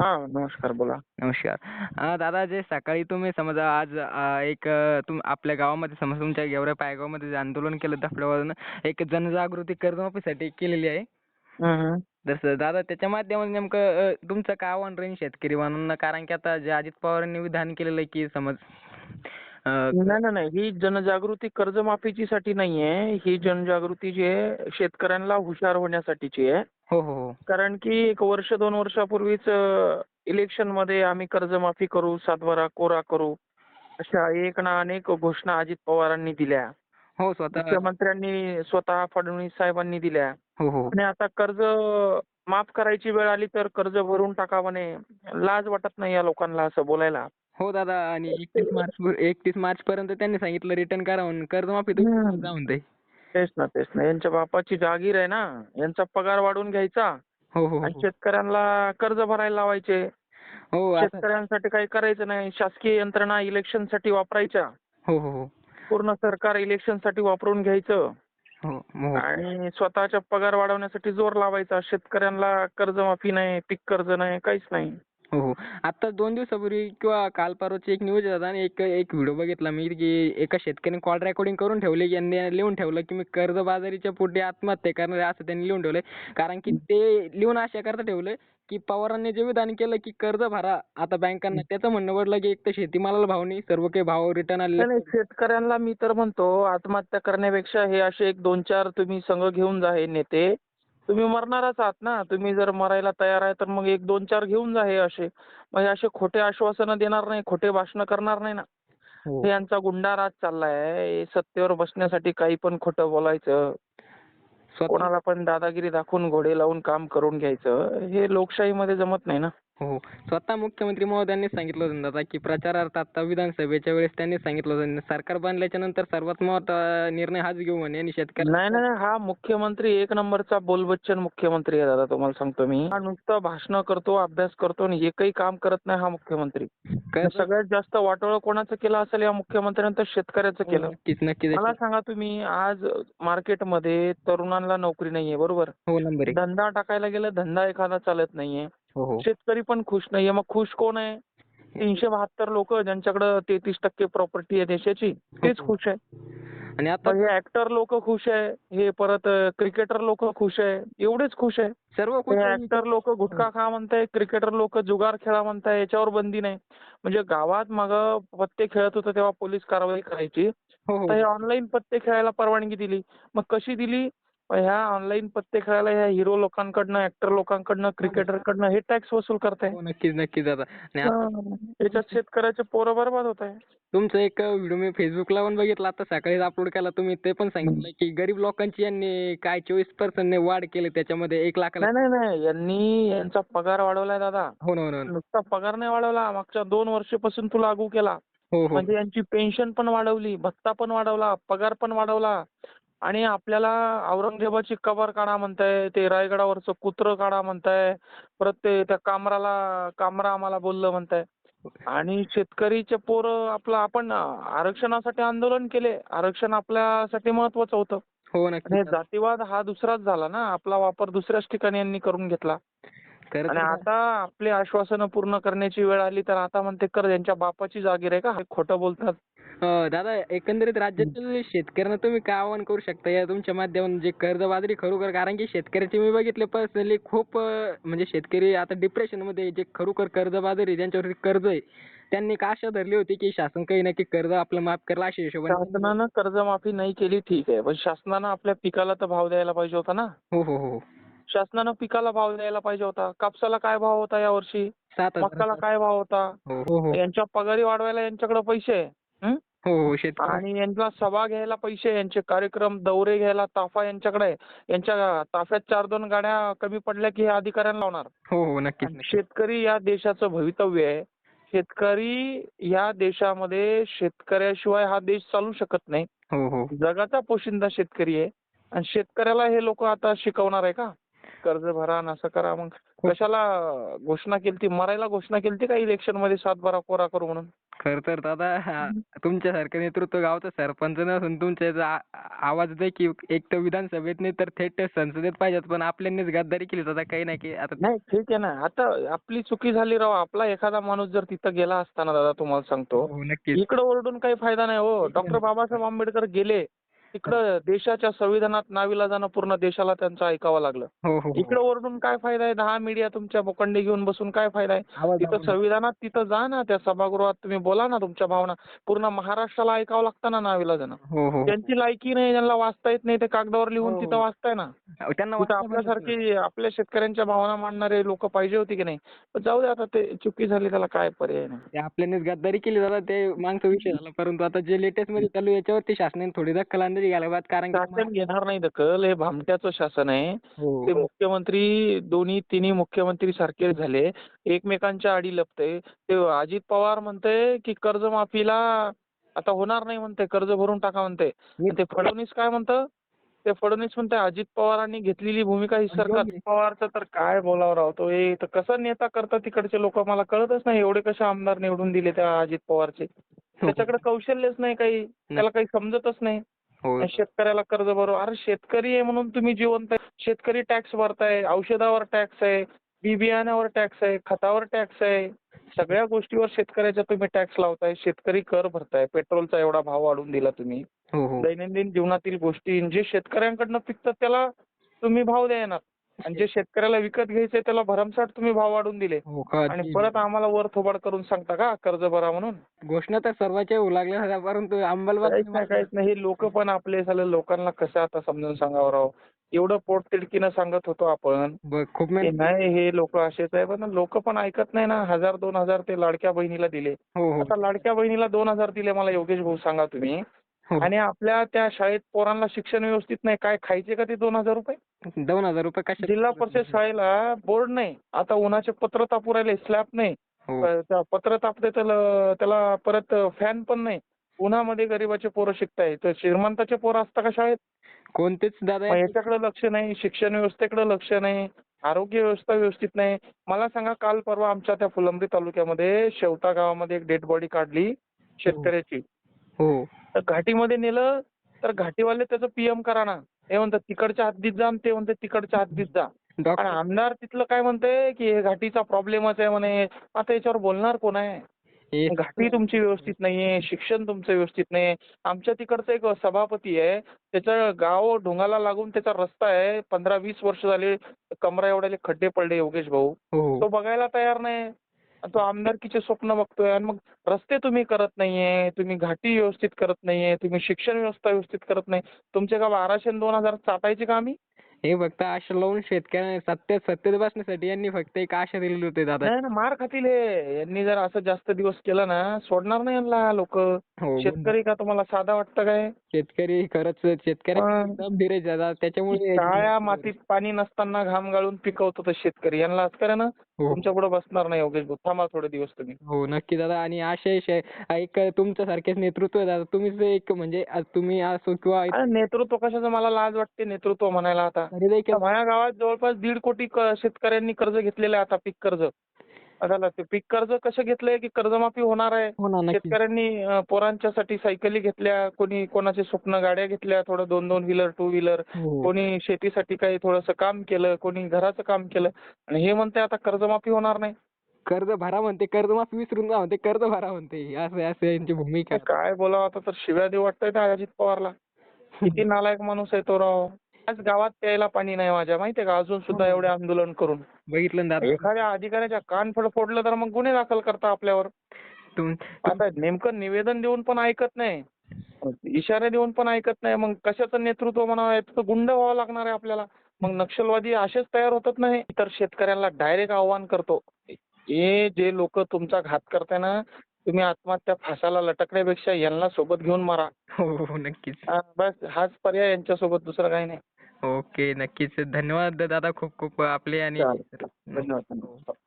हा नमस्कार बोला. नमस्कार. अं, दादा जे सकाळी तुम्ही समजा आज अं, एक अं, तुम आपल्या गावामध्ये समजा तुमच्या गेवरा पायगावमध्ये जे आंदोलन केलं दफड्यावरून एक जनजागृती कर्जमाफीसाठी केलेली आहे. हम्म. जसं दादा त्याच्या माध्यमातून नेमकं अं, तुमचं काय आव्हान राहील शेतकरी बांधवांना कारण की आता जे अजित पवारांनी विधान केलेलं आहे की समज अं, नाही नाही नाही. ही जनजागृती कर्जमाफीची साठी नाहीये. ही जनजागृती जी आहे शेतकऱ्यांना हुशार होण्यासाठीची आहे. हो हो हो. कारण की एक वर्ष दोन वर्षापूर्वीच इलेक्शनमध्ये आम्ही कर्जमाफी करू सातबारा कोरा करू अशा एक ना अनेक घोषणा अजित पवारांनी दिल्या. हो स्वतः मुख्यमंत्र्यांनी स्वतः फडणवीस साहेबांनी दिल्या. हो हो. आणि आता कर्ज माफ करायची वेळ आली तर कर्ज भरून टाका म्हणे लाज वाटत नाही या लोकांना असं बोलायला. हो दादा. आणि एकतीस मार्च एकतीस मार्च पर्यंत त्यांनी सांगितलं रिटर्न करा म्हणून. कर्जमाफी तुम्ही हम्म. तेच ना तेच ना. यांच्या बापाची जागीर आहे ना. यांचा पगार वाढवून घ्यायचा. हो हो आणि हो. शेतकऱ्यांना कर्ज भरायला लावायचे. हो आता शेतकऱ्यांसाठी काही करायचं नाही. शासकीय यंत्रणा इलेक्शनसाठी वापरायच्या. हो हो हो. पूर्ण सरकार इलेक्शनसाठी वापरून घ्यायचं. हो हो. आणि स्वतःचा पगार वाढवण्यासाठी जोर लावायचा. शेतकऱ्यांना कर्जमाफी नाही पीक कर्ज नाही काहीच नाही. हो हो. आता दोन दिवसापूर्वी किंवा काल परवाची एक न्यूज होता आणि एक एक व्हिडिओ बघितला मी की एका शेतकऱ्याने कॉल रेकॉर्डिंग करून ठेवले यांनी लिहून ठेवलं की मी कर्जबाजारीच्या पोटी आत्महत्या करणार असं त्यांनी लिहून ठेवलंय. कारण की ते लिहून अशा करता ठेवलंय की पवारांनी जे विधान केलं की कर्ज भरा आता बँकांना. त्याचं म्हणणं पडलं की एक तर शेतीमालाला भाव नाही सर्व काही भाव रिटर्न नाही, नाही, शेतकऱ्यांना मी तर म्हणतो आत्महत्या करण्यापेक्षा हे असे एक दोन चार तुम्ही संघ घेऊन जा हे नेते. तुम्ही मरणारच आहात ना. तुम्ही जर मरायला तयार आहे तर मग एक दोन चार घेऊन जा हे असे. मग हे असे खोटे आश्वासनं देणार नाही खोटे भाषणं करणार नाही ना. हो. यांचा गुंडा राज चाललाय. हे सत्तेवर बसण्यासाठी काही पण खोटं बोलायचं. कोणाला पण दादागिरी दाखवून घोडे लावून काम करून घ्यायचं. हे लोकशाहीमध्ये जमत नाही ना. हो. स्वतः मुख्यमंत्री महोदयांनी सांगितलं होतं दादा की प्रचारार्थ आता विधानसभेच्या वेळेस त्यांनी सांगितलं होतं सरकार बनल्याच्या नंतर सर्वात मोठा निर्णय हाच घेऊ म्हणे आणि शेतकरी नाही नाही हा मुख्यमंत्री एक नंबरचा बोलबच्चन मुख्यमंत्री आहे दादा तुम्हाला सांगतो मी. हा नुसतं भाषण करतो अभ्यास करतो आणि एकही काम करत नाही हा मुख्यमंत्री. सगळ्यात जास्त वाटोळं कोणाचं केलं असेल या मुख्यमंत्र्यांनी तर शेतकऱ्याचं केलं. नक्कीच नक्कीच. मला सांगा तुम्ही आज मार्केटमध्ये तरुणांना नोकरी नाहीये बरोबर? हो नंबर एक. धंदा टाकायला गेलं धंदा एखादा चालत नाहीये. हो हो शेतकरी पण खुश नाहीये. मग खुश कोण आहे? तीनशे बहात्तर लोक ज्यांच्याकडे तेहतीस टक्के प्रॉपर्टी आहे देशाची तेच खुश आहे. आणि आता हे ऍक्टर लोक खुश आहे हे परत क्रिकेटर लोक खुश आहे एवढेच खुश आहे. सर्व हे. ऍक्टर लोक गुटखा खा म्हणताय क्रिकेटर लोक जुगार खेळा म्हणताय याच्यावर बंदी नाही. म्हणजे गावात मग पत्ते खेळत होतं तेव्हा पोलीस कारवाई करायची. हो हे. हो ऑनलाईन पत्ते खेळायला परवानगी दिली. मग कशी दिली? ह्या ऑनलाईन पत्ते खेळायला ह्या हिरो लोकांकडनं ऍक्टर लोकांकडनं क्रिकेटरकडनं हे टॅक्स वसूल करताय. हो नक्कीच नक्कीच दादा. आणि आता याच्यात शेतकऱ्याचे पोरं बरबाद होत आहे तुमचं एक व्हिडिओ मी फेसबुकला पण बघितला आता सकाळीच अपलोड केला तुम्ही ते पण सांगितलं की गरीब लोकांची यांनी काय चोवीस पर्सेंटने वाढ केली त्याच्यामध्ये एक लाखाला नाही नाही नाही यांनी यांचा पगार वाढवलाय दादा. हो ना हो ना नुसता पगार नाही वाढवला मागच्या दोन वर्षापासून तू लागू केला. हो हो. म्हणजे यांची पेन्शन पण वाढवली भत्ता पण वाढवला पगार पण वाढवला. आणि आपल्याला औरंगजेबाची कबर काढा म्हणताय ते रायगडावरचं कुत्र काढा म्हणताय परत ते त्या कामराला कामरा आम्हाला बोललं म्हणताय. आणि शेतकरीचे पोरं आपलं आपण आरक्षणासाठी आंदोलन केले. आरक्षण आपल्यासाठी महत्वाचं होतं. हो आणि जातीवाद हा दुसराच झाला ना. आपला वापर दुसऱ्याच ठिकाणी यांनी करून घेतला. आणि आता आपली आश्वासनं पूर्ण करण्याची वेळ आली तर आता म्हणते कर यांच्या बापाची जागीर आहे का? हे खोटं बोलतात. दादा एकंदरीत राज्यातील शेतकऱ्यांना तुम्ही काय आवाहन करू शकता? या तुमच्या माध्यमातून जे कर्जबाजारी खरोखर कारण की शेतकऱ्याचे मी बघितले पर्सनली खूप म्हणजे शेतकरी आता डिप्रेशनमध्ये जे खरोखर कर्जबाजारी ज्यांच्यावर कर्ज आहे त्यांनी का आशा धरली होती की शासन काही ना काही कर्ज आपलं माफ करेल अशा हिशोबाने. शासनानं कर्जमाफी नाही केली ठीक आहे. पण शासनानं आपल्या पिकाला तर भाव द्यायला पाहिजे होता ना? हो हो हो. शासनानं पिकाला भाव द्यायला पाहिजे होता. कापसाला काय भाव होता यावर्षी? सात मक्काला काय भाव होता? हो हो हो. यांच्या पगारी वाढवायला यांच्याकडे पैसे आहे. हं? हो शेतकरी. आणि यांना सभा घ्यायला पैसे यांचे कार्यक्रम दौरे घ्यायला ताफा यांच्याकडे आहे. यांच्या ताफ्यात चार दोन गाड्या कमी पडल्या की हे अधिकाऱ्यांना लावणार. हो हो नक्कीच नक्कीच. शेतकरी या देशाचं भवितव्य आहे. शेतकरी या देशामध्ये शेतकऱ्याशिवाय हा देश चालू शकत नाही. हो हो. जगाचा पोशिंदा शेतकरी आहे. आणि शेतकऱ्याला हे लोक आता शिकवणार आहे का? कर्ज भरा आणि असं करा मग कशाला घोषणा केलती? मरायला घोषणा केलती का इलेक्शनमध्ये सातबारा कोरा करू म्हणून? खरं तर दादा हा, तुमच्यासारखं नेतृत्व गावचं सरपंच नसून तुमच्या आवाज दे की एक तर विधानसभेत नाही तर थेट संसदेत पाहिजेत पण आपल्यांनीच गद्दारी केली दादा काही नाही की आता नाही ठीक आहे ना. आता आपली चुकी झाली राव. आपला एखादा माणूस जर तिथं गेला असताना दादा तुम्हाला सांगतो. हो नक्कीच. इकडं ओरडून काही फायदा नाही हो. डॉक्टर बाबासाहेब आंबेडकर गेले. तिकडं देशाच्या संविधानात नाविलाजानं पूर्ण देशाला त्यांचं ऐकावं लागलं. हो हो इकडं ओरडून काय फायदा आहे? दहा मीडिया तुमच्या बोकंडी घेऊन बसून काय फायदा आहे? तिथं. संविधानात तिथं जा ना त्या सभागृहात तुम्ही बोला ना तुमच्या भावना. पूर्ण महाराष्ट्राला ऐकावं लागतं ना नाविलाजानं हो हो. ज्यांची लायकी नाही ज्यांना वाचता येत नाही ते कागदावर लिहून हो. तिथं वाचताय ना. त्यांना. आपल्यासारखी आपल्या शेतकऱ्यांच्या भावना मांडणारे लोक पाहिजे होते की नाही? पण जाऊ दे आता ते चुकी झाली त्याला काय पर्याय नाही. आपल्यानेच गद्दारी केली दादा ते मागचा विषय झाला. परंतु आता जे लेटेस्टमध्ये चालू याच्यावरती शासनाने थोडी दखल अंदाजी घ्यायला पाहिजे कारण की शासन घेणार नाही दखल हे भामट्याचं शासन आहे. हो. ते मुख्यमंत्री दोन्ही तिन्ही मुख्यमंत्री सारखे झाले. एकमेकांच्या आडी लपते. ते अजित पवार म्हणते की कर्जमाफीला आता होणार नाही म्हणते कर्ज भरून टाका म्हणते. आणि ते फडणवीस काय म्हणतं? ते फडणवीस म्हणते अजित पवारांनी घेतलेली भूमिका ही सरकार योग्य. पवारचं तर काय बोलावं राव? तो हे तर कसं नेता करतात तिकडचे लोक? मला कळतच नाही एवढे कसे आमदार निवडून दिले त्या अजित पवारचे. त्याच्याकडे कौशल्यच नाही काही. त्याला काही समजतच नाही. हो शेतकऱ्याला कर्ज भरू. अरे शेतकरी आहे म्हणून तुम्ही जिवंत आहे. शेतकरी टॅक्स भरताय औषधावर टॅक्स आहे बी बियाण्यावर टॅक्स आहे खतावर टॅक्स आहे. सगळ्या गोष्टीवर शेतकऱ्याचा तुम्ही टॅक्स लावताय. शेतकरी कर भरताय. पेट्रोलचा एवढा भाव वाढवून दिला तुम्ही. हो हो. दैनंदिन जीवनातील गोष्टी जे शेतकऱ्यांकडनं पिकतात त्याला तुम्ही भाव देणार आणि जे शेतकऱ्याला विकत घ्यायचंय त्याला भरमसाठ तुम्ही भाव वाढवून दिले. हो का? आणि परत आम्हाला वर थोबाड करून सांगता का कर्ज भरा म्हणून? घोषणा तर सर्वांच्या होऊ लागल्या होत्या परंतु अंमलबजावणी काहीच नाही काहीच नाही. हे लोक पण आपले झाले लोकांना कसं आता समजून सांगावं राव? एवढं पोटतिडकीनं सांगत होतो आपण. ब- खूप की मेहनत नाही हे लोक असेच आहे पण लोक पण ऐकत नाही ना. हजार दोन हजार ते लाडक्या बहिणीला दिले. हो हो. आता लाडक्या बहिणीला दोन हजार दिले मला योगेश भाऊ सांगा तुम्ही. हो. आणि आपल्या त्या शाळेत पोरांना शिक्षण व्यवस्थित नाही काय खायचे का ते दोन हजार रुपये? दोन हजार रुपये कशा जिल्हा परिषद शाळेला बोर्ड नाही. आता उन्हाचे पत्र तापू राहिले स्लॅब नाही. हो. त्या पत्र तापते त्याला त्याला परत फॅन पण नाही. उन्हामध्ये गरीबाचे पोरं शिकताय तर श्रीमंताचे पोरं असता का शाळेत? कोणतेच दादा याच्याकडे लक्ष नाही शिक्षण व्यवस्थेकडे लक्ष नाही आरोग्य व्यवस्था व्यवस्थित नाही. मला सांगा काल परवा आमच्या त्या फुलंब्री तालुक्यामध्ये शेवटा गावामध्ये एक डेड बॉडी काढली शेतकऱ्याची. हो. तर घाटीमध्ये नेलं तर घाटीवाले त्याचं पीएम करा ना. हे म्हणतात तिकडच्या हद्दीत जा आणि ते म्हणतात तिकडच्या हद्दीत जा. आणि आमदार तिथलं काय म्हणते की हे घाटीचा प्रॉब्लेमच आहे म्हणे. आता याच्यावर बोलणार कोण आहे? घाटी तुमची व्यवस्थित नाहीये शिक्षण तुमचं व्यवस्थित नाही आमच्या तिकडचा एक सभापती आहे त्याचं गाव ढोंगाला लागून त्याचा रस्ता आहे. पंधरा वीस वर्ष झाले कमरा एवढ्याले खड्डे पडले योगेश भाऊ. हो. तो बघायला तयार नाही तो आमदारकीचे स्वप्न बघतोय आणि मग रस्ते तुम्ही करत नाहीये तुम्ही घाटी व्यवस्थित करत नाहीये तुम्ही शिक्षण व्यवस्था व्यवस्थित करत नाही. तुमचे का बाराशे दोन हजार चाटायचे का आम्ही? हे फक्त आशा लावून शेतकऱ्यांना सत्तेत सत्तेत बसण्यासाठी यांनी फक्त एक आशा दिलेली होती दादा. नाही ना मार खातील हे. यांनी जर असं जास्त दिवस केलं ना सोडणार नाही यांना लोक. हो शेतकरी का तुम्हाला साधा वाटतं काय? शेतकरी खरंच शेतकरी पण एकदम धीरे दादा. त्याच्यामुळे काळ्या मातीत पाणी नसताना घाम गाळून पिकवतो तो शेतकरी. यांना आजकाल हो. तुमच्यापुढे बसणार नाही योगेश भाऊ. थांबा थोडे दिवस तुम्ही. हो नक्की दादा. आणि आशय शे- एक तुमच्यासारखेच नेतृत्व आहे दादा. तुम्हीच एक म्हणजे आज तुम्ही असो किंवा अरे नेतृत्व कशाचं? मला लाज वाटते नेतृत्व म्हणायला आता. तरी देखील माझ्या गावात जवळपास दीड कोटी क- शेतकऱ्यांनी कर्ज घेतलेलं आहे आता पीक कर्ज. झालं ते पीक कर्ज कसं घेतलंय की कर्जमाफी होणार आहे? हो शेतकऱ्यांनी पोरांच्यासाठी सायकली घेतल्या कोणी कोणाचे स्वप्न गाड्या घेतल्या थोडं दोन दोन व्हीलर टू व्हीलर हो. कोणी शेतीसाठी काही थोडंसं काम केलं कोणी घराचं काम केलं आणि हे म्हणते आता कर्जमाफी होणार नाही. कर्ज भरा म्हणते कर्जमाफी विसरून जा म्हणते कर्ज भरा म्हणते. असं असं यांची भूमिका. काय बोलावं आता तर शिव्या देऊ वाटतंय त्या अजित पवारला. किती नालायक माणूस आहे तो राव. आज गावात प्यायला पाणी नाही माझ्या माहितीये का? अजून सुद्धा एवढे आंदोलन करून. बघितलं ना दादा. एखाद्या अधिकाऱ्याच्या कान फड फोडलं तर मग गुन्हे दाखल करता आपल्यावर. तुम आता नेमकं निवेदन देऊन पण ऐकत नाही. इशारे देऊन पण ऐकत नाही. मग कशाचं नेतृत्व म्हणावं? तर गुंड व्हावं लागणार आहे आपल्याला. मग नक्षलवादी असेच तयार होतात नाही तर शेतकऱ्यांना डायरेक्ट आव्हान करतो. हे जे लोक तुमचा घात करताय ना तुम्ही आत्महत्या फासाला लटकण्यापेक्षा यांना सोबत घेऊन मारा. हो हो नक्कीच. हा, बस हाच पर्याय यांच्यासोबत दुसरं काही नाही. ओके नक्कीच. धन्यवाद दादा खूप खूप आपले आणि. धन्यवाद. धन्यवाद